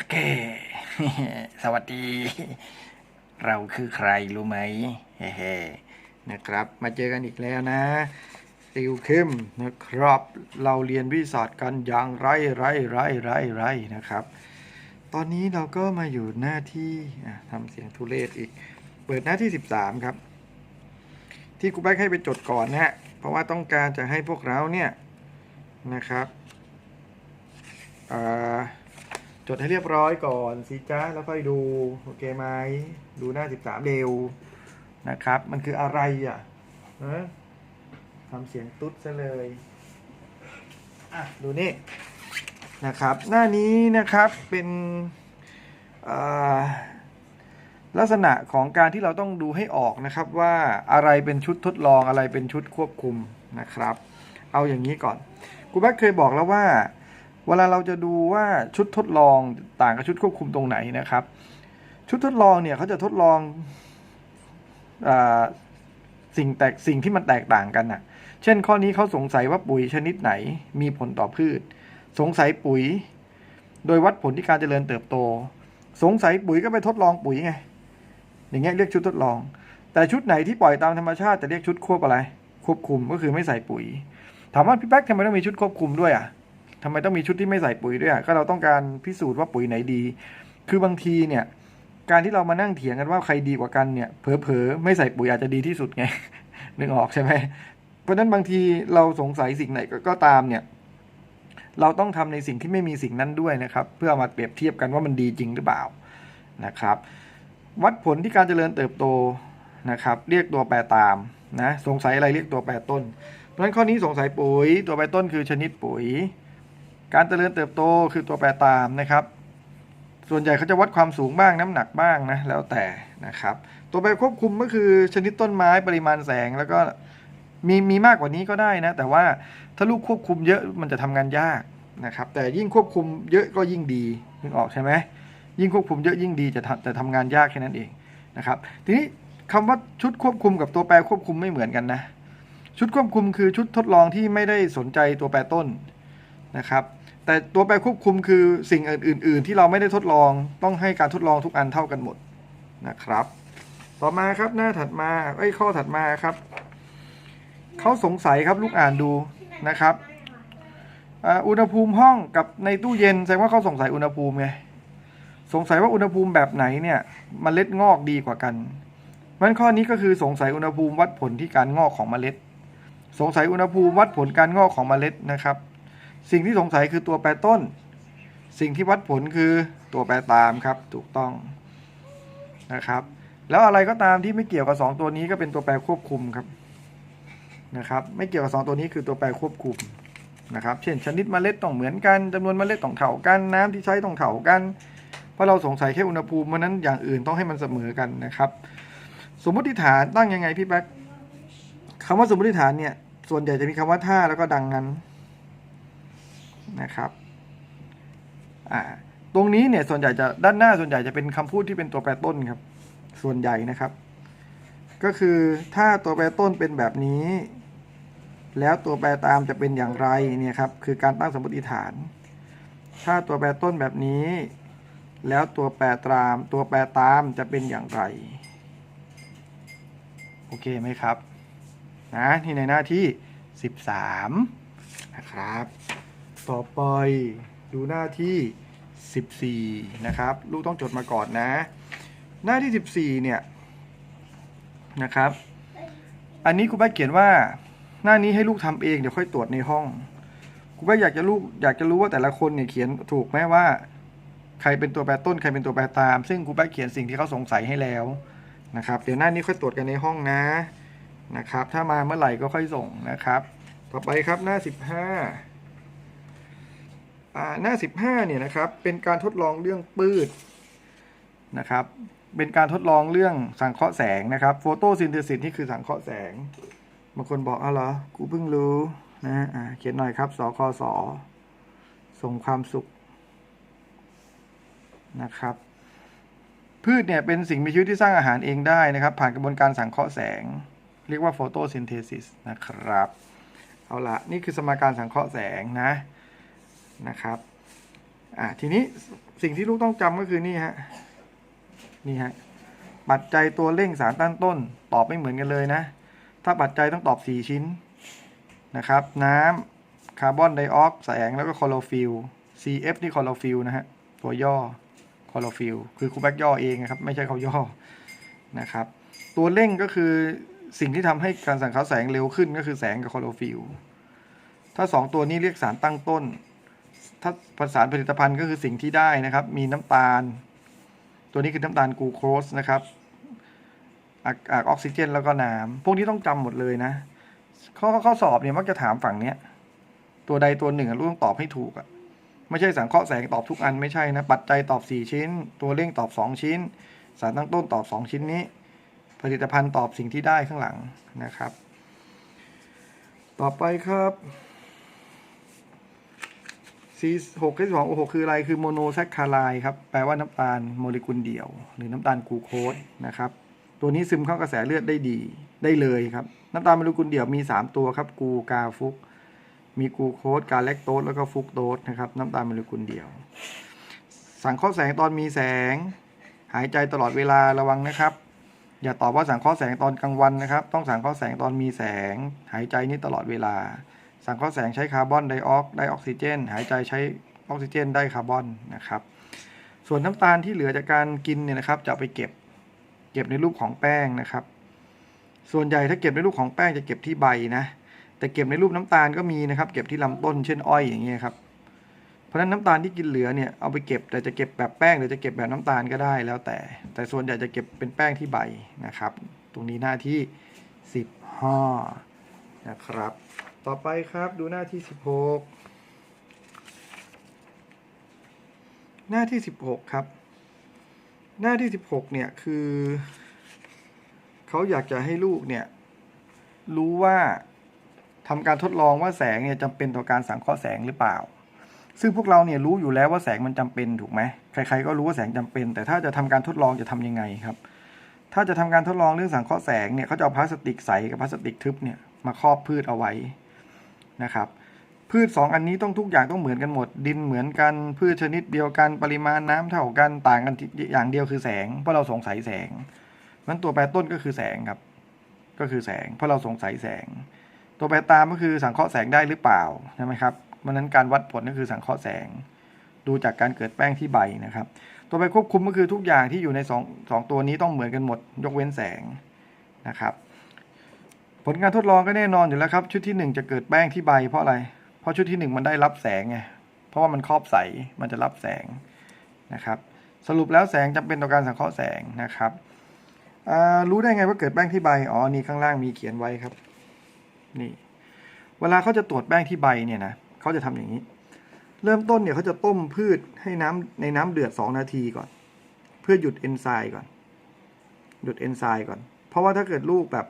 โอเคสวัสดี เราคือใครรู้ไหมเฮ้นะครับ มาเจอกันอีกแล้วนะติวเข้มนะครับ เราเรียนวิชากันอย่างไรไรไรไรไรนะครับ ตอนนี้เราก็มาอยู่หน้าที่ทำเสียงทุเรศอีก เปิดหน้าที่ 13 ครับ ที่ครูแบกให้ไปจดก่อนนะฮะเพราะว่าต้องการจะให้พวกเราเนี่ยนะครับอ่า จดให้เรียบร้อยก่อนสิจ้าแล้วค่อยดู โอเคไหมดูหน้า 13 เร็วนะครับ มันคืออะไรอะฮะทำเสียงตุ๊ดซะเลยอะดูนี่นะครับ หน้านี้นะครับเป็นลักษณะของการที่เราต้องดูให้ออกนะครับว่าอะไรเป็นชุดทดลองอะไรเป็นชุดควบคุมนะครับ เอาอย่างนี้ก่อนครูแบ๊กเคยบอกแล้วว่า เวลาเราจะดูว่าชุดทดลองต่างกับชุดควบคุมตรงไหนนะครับ ชุดทดลองเนี่ยเขาจะทดลองอสิ่งแตกสิ่งที่มันแตกต่างกันน่ะ เช่นข้อนี้เขาสงสัยว่าปุ๋ยชนิดไหนมีผลต่อพืช สงสัยปุ๋ย โดยวัดผลที่การเจริญเติบโต สงสัยปุ๋ยก็ไปทดลองปุ๋ยไง อย่างเงี้ยเรียกชุดทดลอง แต่ชุดไหนที่ปล่อยตามธรรมชาติจะเรียกชุดควบอะไร ควบคุมก็คือไม่ใส่ปุ๋ย ถามว่าพี่แป๊กทำไมต้องมีชุดควบคุมด้วยอะ ทำไมต้องมีชุดที่ไม่ใส่ปุ๋ยด้วยอะก็เราต้องการพิสูจน์ว่าปุ๋ยไหนดี คือบางทีเนี่ย การที่เรามานั่งเถียงกันว่าใครดีกว่ากันเนี่ย เผลอๆไม่ใส่ปุ๋ยอาจจะดีที่สุดไงนึกออกใช่ไหมเพราะฉะนั้นบางทีเราสงสัยสิ่งไหนก็ก็ตามเนี่ยเราต้องทำในสิ่งที่ไม่มีสิ่งนั้นด้วยนะครับ เพื่ออามาเปรียบเทียบกันว่ามันดีจริงหรือเปล่านะครับ วัดผลที่การเจริญเติบโตนะครับ เรียกตัวแปรตามนะสงสัยอะไรเรียกตัวแปรต้น เพราะฉะนั้นข้อนี้สงสัยปุ๋ยตัวแปรต้นคือชนิดปุ๋ย การเจริญเติบโตคือตัวแปรตามนะครับ ส่วนใหญ่เขาจะวัดความสูงบ้างน้ำหนักบ้างนะแล้วแต่นะครับ ตัวแปรควบคุมก็คือชนิดต้นไม้ปริมาณแสงแล้วก็มีมีมากกว่านี้ก็ได้นะ แต่ว่าถ้าลูกควบคุมเยอะมันจะทำงานยากนะครับ แต่ยิ่งควบคุมเยอะก็ยิ่งดีนึกออกใช่ไหมยิ่งควบคุมเยอะยิ่งดีจะทำจะทำงานยากแค่นั้นเองนะครับ ทีนี้คำว่าชุดควบคุมกับตัวแปรควบคุมไม่เหมือนกันนะ ชุดควบคุมคือชุดทดลองที่ไม่ได้สนใจตัวแปรต้นนะครับ แต่ตัวแปรควบคุมคือสิ่งอื่น ๆ ที่เราไม่ได้ทดลองต้องให้การทดลองทุกอันเท่ากันหมดนะครับ ต่อมาครับหน้าถัดมาไอ้ข้อถัดมาครับเขาสงสัยครับลูกอ่านดูนะครับอุณหภูมิห้องกับในตู้เย็นแสดงว่าเขาสงสัยอุณหภูมิไงสงสัยว่าอุณหภูมิแบบไหนเนี่ยมเมล็ดงอกดีกว่ากันมันข้อนี้ก็คือสงสัยอุณหภูมิวัดผลที่การงอกของเมล็ด สงสัยอุณหภูมิวัดผลการงอกของเมล็ดนะครับ สิ่งที่สงสัยคือตัวแปรต้น สิ่งที่วัดผลคือตัวแปรตามครับถูกต้องนะครับ แล้วอะไรก็ตามที่ไม่เกี่ยวกับ 2 ตัวนี้ก็เป็นตัวแปรควบคุมครับนะครับไม่เกี่ยวกับ 2 ตัวนี้คือตัวแปรควบคุมนะครับ เช่นชนิดเมล็ดต้องเหมือนกันจำนวนเมล็ดต้องเท่ากันน้ำที่ใช้ต้องเท่ากัน เพราะเราสงสัยแค่อุณหภูมิเพราะนั้นอย่างอื่นต้องให้มันเสมอกันนะครับ สมมติฐานตั้งยังไงพี่แบ๊กคำว่าสมมติฐานเนี่ยส่วนใหญ่จะมีคำว่าถ้าแล้วก็ดังนั้น นะครับตรงนี้เนี่ยส่วนใหญ่จะด้านหน้าส่วนใหญ่จะเป็นคำพูดที่เป็นตัวแปรต้นครับ ส่วนใหญ่นะครับ ก็คือถ้าตัวแปรต้นเป็นแบบนี้ แล้วตัวแปรตามจะเป็นอย่างไรเนี่ยครับคือการตั้งสมมติฐาน ถ้าตัวแปรต้นแบบนี้ แล้วตัวแปรตาม ตัวแปรตามจะเป็นอย่างไรโอเคไหมครับนะที่ในหน้าที่ 13 นะครับ ต่อไปดูหน้าที่ 14 นะครับ ลูกต้องจดมาก่อนนะ หน้าที่ 14 เนี่ยนะครับ อันนี้ครูแป๊กเขียนว่า หน้านี้ให้ลูกทำเองเดี๋ยวค่อยตรวจในห้องครูแป๊กอยากจะลูกอยากจะรู้ว่าแต่ละคนเนี่ยเขียนถูกไหมว่า ใครเป็นตัวแปรต้นใครเป็นตัวแปรตาม ซึ่งครูแป๊กเขียนสิ่งที่เขาสงสัยให้แล้วนะครับ เดี๋ยวหน้านี้ค่อยตรวจกันในห้องนะนะครับ ถ้ามาเมื่อไหร่ก็ค่อยส่งนะครับ ต่อไปครับหน้า 15อ่า หน้า 15เนี่ยนะครับเป็นการทดลองเรื่องปืดนะครับเป็นการทดลองเรื่องสังเคราะห์แสงนะครับโฟโตซินเทซิสนี่คือสังเคราะห์แสงบางคนบอกอ้าวเหรอกูเพิ่งรู้นะอ่าเขียนหน่อยครับสคสส่งความสุขนะครับพืชเนี่ยเป็นสิ่งมีชีวิตที่สร้างอาหารเองได้นะครับ ผ่านกระบวนการสังเคราะห์แสง เรียกว่าโฟโตซินเทซิสนะครับ เอาละนี่คือสมการสังเคราะห์แสงนะ นะครับอะทีนี้สิ่งที่ลูกต้องจำก็คือนี่ฮะนี่ฮะปัจจัยตัวเร่งสารต้านต้น ตอบไม่เหมือนกันเลยนะ ถ้าปัจจัยต้องตอบ 4 ชิ้นนะครับ น้ำคาร์บอนไดออกซ์แสงแล้วก็คลอโรฟิล CF นี่คลอโรฟิลนะฮะตัวย่อคลอโรฟิลคือคูแบกย่อเองนะครับ ไม่ใช่เขาย่อนะครับ ตัวเร่งก็คือสิ่งที่ทำให้การสังเคราะห์แสงเร็วขึ้นก็คือแสงกับคลอโรฟิลถ้า 2 ตัวนี้เรียกสารตั้งต้น ถ้าผสานผลิตภัณฑ์ก็คือสิ่งที่ได้นะครับ มีน้ำตาล ตัวนี้คือน้ำตาลกูโคสนะครับอากอกออกซิเจนแล้วก็น้ำพวกนี้ต้องจำหมดเลยนะข้อข้อสอบเนี่ยมักจะถามฝั่งเนี้ย ตัวใดตัวหนึ่งอะลูกต้องตอบให้ถูกอะไม่ใช่สังเคราะห์แสงตอบทุกอันไม่ใช่นะปัจจัยตอบ 4 ชิ้น ตัวเร่งตอบ 2 ชิ้น สารตั้งต้นตอบ 2 ชิ้นนี้ ผลิตภัณฑ์ตอบสิ่งที่ได้ข้างหลังนะครับ ต่อไปครับ C 6 H 2 O 6คืออะไรคือโมโนแซคคาไลครับ แปลว่าน้ำตาลโมเลกุลเดี่ยว หรือน้ำตาลกลูโคสนะครับ ตัวนี้ซึมเข้ากระแสเลือดได้ดีได้เลยครับ น้ำตาลโมเลกุลเดี่ยวมี 3 ตัวครับกูกาฟุก มีกูโคสกาแลคโตสแล้วก็ฟุกโตสนะครับ น้ำตาลโมเลกุลเดี่ยว สังเคราะห์แสงตอนมีแสง หายใจตลอดเวลาระวังนะครับ อย่าตอบว่าสังเคราะห์แสงตอนกลางวันนะครับ ต้องสังเคราะห์แสงตอนมีแสง หายใจนี่ตลอดเวลา สังเคราะห์แสงใช้คาร์บอนไดออกไดออกซิเจน หายใจใช้ออกซิเจนได้คาร์บอนนะครับ ส่วนน้ำตาลที่เหลือจากการกินเนี่ยนะครับ จะไปเก็บเก็บในรูปของแป้งนะครับ ส่วนใหญ่ถ้าเก็บในรูปของแป้งจะเก็บที่ใบนะแต่เก็บในรูปน้ำตาลก็มีนะครับ เก็บที่ลำต้นเช่นอ้อยอย่างเงี้ยครับเพราะนั้นน้ำตาลที่กินเหลือเนี่ยเอาไปเก็บแต่จะเก็บแบบแป้งหรือจะเก็บแบบน้ำตาลก็ได้แล้วแต่ แต่ส่วนใหญ่จะเก็บเป็นแป้งที่ใบนะครับ ตรงนี้หน้าที่ 15 นะครับ ต่อไปครับดูหน้าที่ 16 หน้าที่ 16 ครับ หน้าที่ 16 เนี่ย คือ เขาอยากจะให้ลูกเนี่ย รู้ว่าทำการทดลองว่าแสงเนี่ยจำเป็นต่อการสังเคราะห์แสงหรือเปล่า ซึ่งพวกเราเนี่ยรู้อยู่แล้วว่าแสงมันจำเป็นถูกไหมใครๆก็รู้ว่าแสงจำเป็น แต่ถ้าจะทำการทดลองจะทำยังไงครับ ถ้าจะทำการทดลองเรื่องสังเคราะห์แสงเนี่ยเขาจะเอาพลาสติกใสกับพลาสติกทึบเนี่ยมาครอบพืชเอาไว้ นะครับ พืชสองอันนี้ต้องทุกอย่างต้องเหมือนกันหมด ดินเหมือนกัน พืชชนิดเดียวกัน ปริมาณน้ำเท่ากันต่างกันอย่างเดียวคือแสง เพราะเราสงสัยแสงนั้นตัวแปรต้นก็คือแสงครับ ก็คือแสง เพราะเราสงสัยแสง ตัวแปรตามก็คือสังเคราะห์แสงได้หรือเปล่าใช่ไหมครับเพราะนั้นการวัดผลก็คือสังเคราะห์แสง ดูจากการเกิดแป้งที่ใบนะครับ ตัวไปควบคุมก็คือทุกอย่างที่อยู่ในสองสองตัวนี้ต้องเหมือนกันหมด ยกเว้นแสงนะครับ ผลการทดลองก็แน่นอนอยู่แล้วครับ ชุดที่หนึ่งจะเกิดแป้งที่ใบเพราะอะไร เพราะชุดที่หนึ่งมันได้รับแสงไงเพราะว่ามันครอบใสมันจะรับแสงนะครับ สรุปแล้วแสงจำเป็นต่อการสังเคราะห์แสงนะครับรู้ได้ไงว่าเกิดแป้งที่ใบอ๋อนี่ข้างล่างมีเขียนไว้ครับนี่เวลาเขาจะตรวจแป้งที่ใบเนี่ยนะเขาจะทำอย่างนี้ เริ่มต้นเนี่ยเขาจะต้มพืชให้น้ำในน้ำเดือดสองนาทีก่อน เพื่อหยุดเอนไซม์ก่อน หยุดเอนไซม์ก่อน เพราะว่าถ้าเกิดลูกแบบ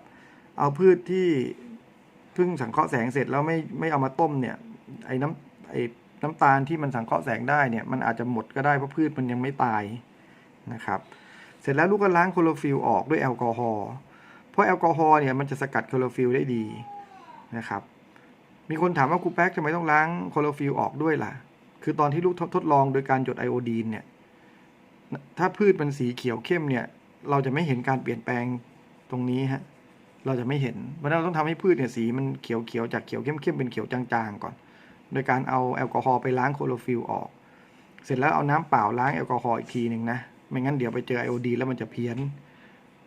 เอาพืชที่เพิ่งสังเคราะห์แสงเสร็จแล้วไม่ไม่เอามาต้มเนี่ย ไอ้น้ำไอ้น้ำตาลที่มันสังเคราะห์แสงได้เนี่ย มันอาจจะหมดก็ได้เพราะพืชมันยังไม่ตายนะครับ เสร็จแล้วลูกก็ล้างโคลอฟิลออกด้วยแอลกอฮอล์เพราะแอลกอฮอล์เนี่ยมันจะสกัดโคลอฟิลได้ดีนะครับ มีคนถามว่าครูแป๊กทำไมต้องล้างโคลอฟิลออกด้วยล่ะ คือตอนที่ลูกทดทดลองโดยการหยดไอโอดีนเนี่ย ถ้าพืชมันสีเขียวเข้มเนี่ย เราจะไม่เห็นการเปลี่ยนแปลงตรงนี้ฮะ เราจะไม่เห็นเพราะนั้นเราต้องทำให้พืชเนี่ยสีมันเขียวเขียวๆจากเขียวเข้มเข้มๆเป็นเขียวจางๆก่อน โดยการเอาแอลกอฮอล์ไปล้างโคลอฟิลออก เสร็จแล้วเอาน้ำเปล่าล้างแอลกอฮอล์อีกทีหนึ่งนะ ไม่งั้นเดี๋ยวไปเจอไอโอดีนแล้วมันจะเพี้ยน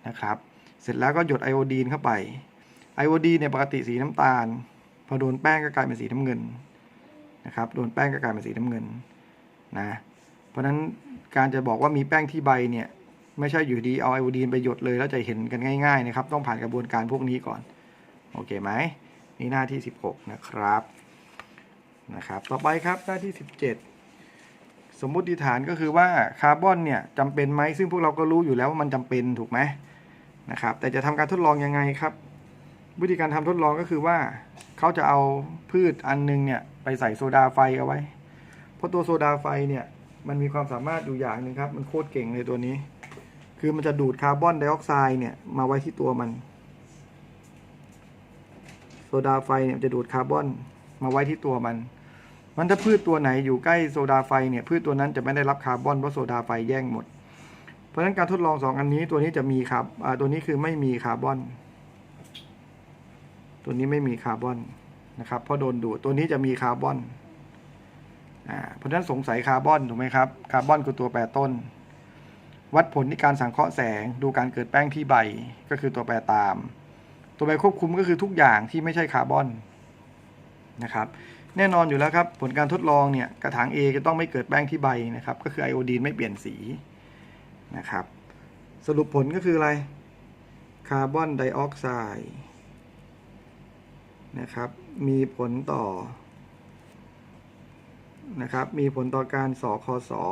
นะครับ เสร็จแล้วก็หยดไอโอดีนเข้าไป ไอโอดีนเนี่ยปกติสีน้ำตาล พอโดนแป้งก็กลายเป็นสีน้ำเงินนะครับ โดนแป้งก็กลายเป็นสีน้ำเงินนะ เพราะฉะนั้นการจะบอกว่ามีแป้งที่ใบเนี่ย ไม่ใช่อยู่ดีเอาไอโอดีนไปหยดเลยแล้วจะเห็นกันง่ายๆนะครับ ต้องผ่านกระบวนการพวกนี้ก่อน โอเคไหมนี่หน้าที่ 16 นะครับนะครับ ต่อไปครับหน้าที่ 17 สมมุติฐานก็คือว่าคาร์บอนเนี่ยจำเป็นไหมซึ่งพวกเราก็รู้อยู่แล้วว่ามันจำเป็นถูกไหมนะครับ แต่จะทำการทดลองยังไงครับ วิธีการทำทดลองก็คือว่าเขาจะเอาพืชอันนึงเนี่ยไปใส่โซดาไฟเอาไว้ เพราะตัวโซดาไฟเนี่ยมันมีความสามารถอยู่อย่างหนึ่งครับ มันโคตรเก่งเลยตัวนี้ คือมันจะดูดคาร์บอนไดออกไซด์เนี่ยมาไว้ที่ตัวมัน โซดาไฟเนี่ยจะดูดคาร์บอนมาไว้ที่ตัวมันมันถ้าพืชตัวไหนอยู่ใกล้โซดาไฟเนี่ยพืชตัวนั้นจะไม่ได้รับคาร์บอนเพราะโซดาไฟแย่งหมด เพราะฉะนั้นการทดลองสองอันนี้ตัวนี้จะมีครับตัวนี้คือไม่มีคาร์บอน ตัวนี้ไม่มีคาร์บอนนะครับเพราะโดนดูดตัวนี้จะมีคาร์บอนอเพราะฉะนั้นสงสัยคาร์บอนถูกไหมครับคาร์บอนคือตัวแปรต้น วัดผลที่การสังเคราะห์แสง ดูการเกิดแป้งที่ใบก็คือตัวแปรตาม ตัวแปรควบคุมก็คือทุกอย่างที่ไม่ใช่คาร์บอนนะครับ แน่นอนอยู่แล้วครับ ผลการทดลองเนี่ยกระถาง A จะต้องไม่เกิดแป้งที่ใบนะครับ ก็คือไอโอดีนไม่เปลี่ยนสีนะครับ สรุปผลก็คืออะไรคาร์บอนไดออกไซด์นะครับ มีผลต่อนะครับ มีผลต่อการสอคอสอ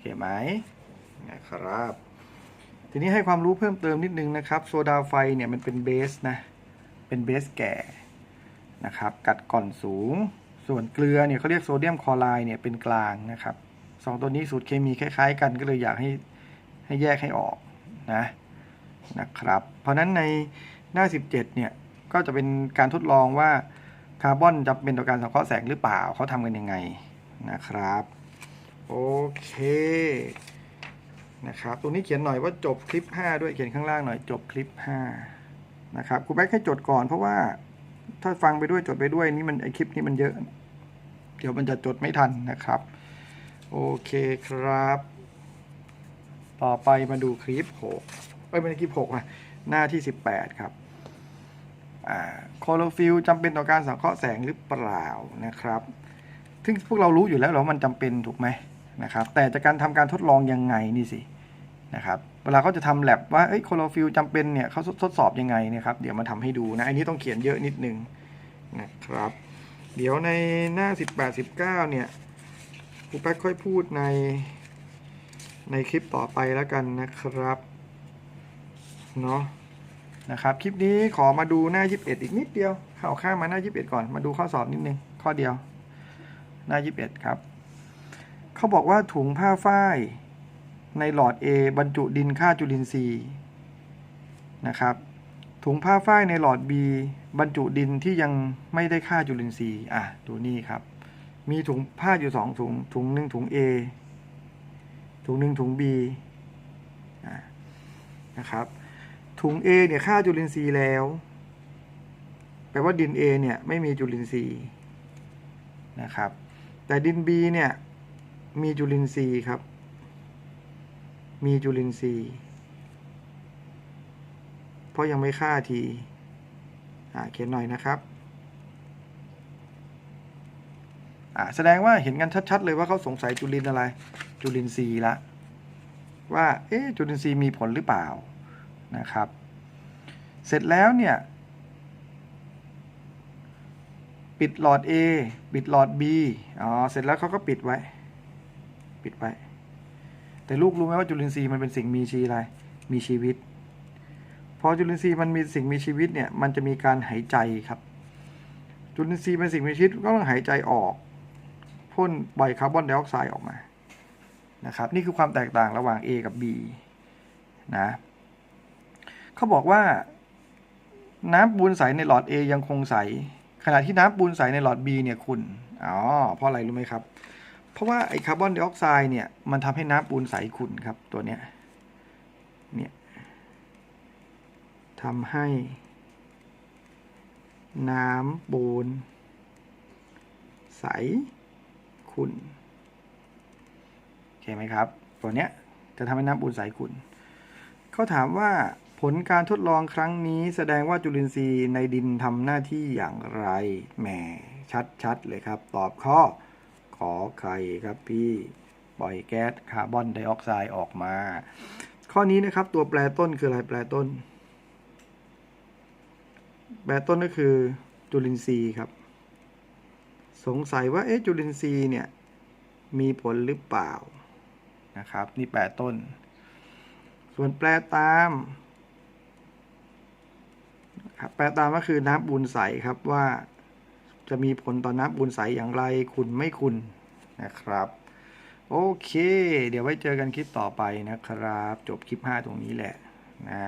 เคไหมนะครับ ทีนี้ให้ความรู้เพิ่มเติมนิดนึงนะครับ โซดาไฟเนี่ยมันเป็นเบสนะ เป็นเบสแก่นะครับ กัดก่อนสูง ส่วนเกลือเนี่ยเขาเรียกโซเดียมคลอไรด์เนี่ยเป็นกลางนะครับสองตัวนี้สูตรเคมีคล้ายๆ กันก็เลยอยากให้ให้แยกให้ออกนะนะครับ เพราะฉะนั้นในหน้า 17 เนี่ย ก็จะเป็นการทดลองว่าคาร์บอนจะเป็นต่อการสังเคราะห์แสงหรือเปล่าเขาทำกันยังไงนะครับ โอเคนะครับตรงนี้เขียนหน่อยว่าจบคลิป 5 ด้วยเขียนข้างล่างหน่อยจบคลิป 5 นะครับครูแบ็คให้จดก่อนเพราะว่าถ้าฟังไปด้วยจดไปด้วยนี่มันไอคลิปนี้มันเยอะ เดี๋ยวมันจะจดไม่ทันนะครับ โอเคครับ ต่อไปมาดูคลิปหกเอ้ยไม่ใช่คลิปหกนะหน้าที่สิบแปดครับอ่าโคโลฟิลจำเป็นต่อการสังเคราะห์แสงหรือเปล่านะครับ ซึ่งพวกเรารู้อยู่แล้วหรอว่ามันจำเป็นถูกไหม นะครับแต่จากการทำการทดลองยังไงนี่สินะครับเวลาเขาจะทำแลบว่าเอ้ยโคโลฟิลจำเป็นเนี่ยเขาทดสอบยังไงนะครับเดี๋ยวมาทำให้ดูนะอันนี้ต้องเขียนเยอะนิดนึงนะครับเดี๋ยวในหน้า 18 19 เนี่ยครูแป๊กค่อยพูดในในคลิปต่อไปแล้วกันนะครับเนาะนะครับคลิปนี้ขอมาดูหน้า 21 อีกนิดเดียวเข้าข้ามมาหน้า 21 ก่อนมาดูข้อสอบนิดนึงข้อเดียวหน้า 21 ครับ เขาบอกว่าถุงผ้าฝ้ายในหลอด A บรรจุดินค่าจุลินทรีย์นะครับ ถุงผ้าฝ้ายในหลอด B บรรจุดินที่ยังไม่ได้ค่าจุลินทรีย์อะดูนี่ครับ มีถุงผ้าอยู่สองถุง ถุงหนึ่งถุง A ถุงหนึ่งถุง B อะนะครับ ถุง A เนี่ยค่าจุลินทรีย์แล้ว แปลว่าดิน A เนี่ยไม่มีจุลินทรีย์นะครับ แต่ดิน B เนี่ย มีจุลินทรีย์ครับ มีจุลินทรีย์ เพราะยังไม่ฆ่าทีอ่าเขียนหน่อยนะครับอ่าแสดงว่าเห็นกันชัด ๆ เลยว่าเขาสงสัยจุลินอะไร จุลินทรีย์ละว่า เอ๊จุลินทรีย์มีผลหรือเปล่านะครับ เสร็จแล้วเนี่ย ปิดหลอด A ปิดหลอด B อ๋อ เสร็จแล้วเขาก็ปิดไว้ ปิดไว้ แต่ลูกรู้ไหมว่าจุลินทรีย์มันเป็นสิ่งมีชีอะไร มีชีวิต พอจุลินทรีย์มันมีสิ่งมีชีวิตเนี่ย มันจะมีการหายใจครับ จุลินทรีย์เป็นสิ่งมีชีวิตก็ต้องหายใจออก พ่นปล่อยคาร์บอนไดออกไซด์ออกมา นะครับ นี่คือความแตกต่างระหว่าง A กับ B นะเขาบอกว่า น้ำปูนใสในหลอด A ยังคงใส ขณะที่น้ำปูนใสในหลอด B เนี่ยขุ่นอ๋อ เพราะอะไรรู้ไหมครับ เพราะว่าไอ้คาร์บอนไดออกไซด์เนี่ยมันทำให้น้ำปูนใสขุ่นครับตัวเนี้ยเนี่ยทำให้น้ำปูนใสขุ่นโอเคไหมครับ ตัวเนี้ยจะทำให้น้ำปูนใสขุ่นเขาถามว่าผลการทดลองครั้งนี้แสดงว่าจุลินทรีย์ในดินทำหน้าที่อย่างไรแหมชัดๆเลยครับ ตอบข้อ ขอไข่ครับพี่ปล่อยแก๊สคาร์บอนไดออกไซด์ออกมา ข้อนี้นะครับตัวแปรต้นคืออะไรแปรต้น แปรต้นก็คือจุลินทรีย์ครับ สงสัยว่าเอ๊ะจุลินทรีย์เนี่ยมีผลหรือเปล่านะครับ นี่แปรต้น ส่วนแปรตามแปรตามก็คือน้ำบูนใสครับว่า จะมีผลต่อน้ำบูนใสอย่างไรคุณไม่คุณนะครับ โอเค เดี๋ยวไว้เจอกันคลิปต่อไปนะครับ จบคลิป 5 ตรงนี้แหละนะ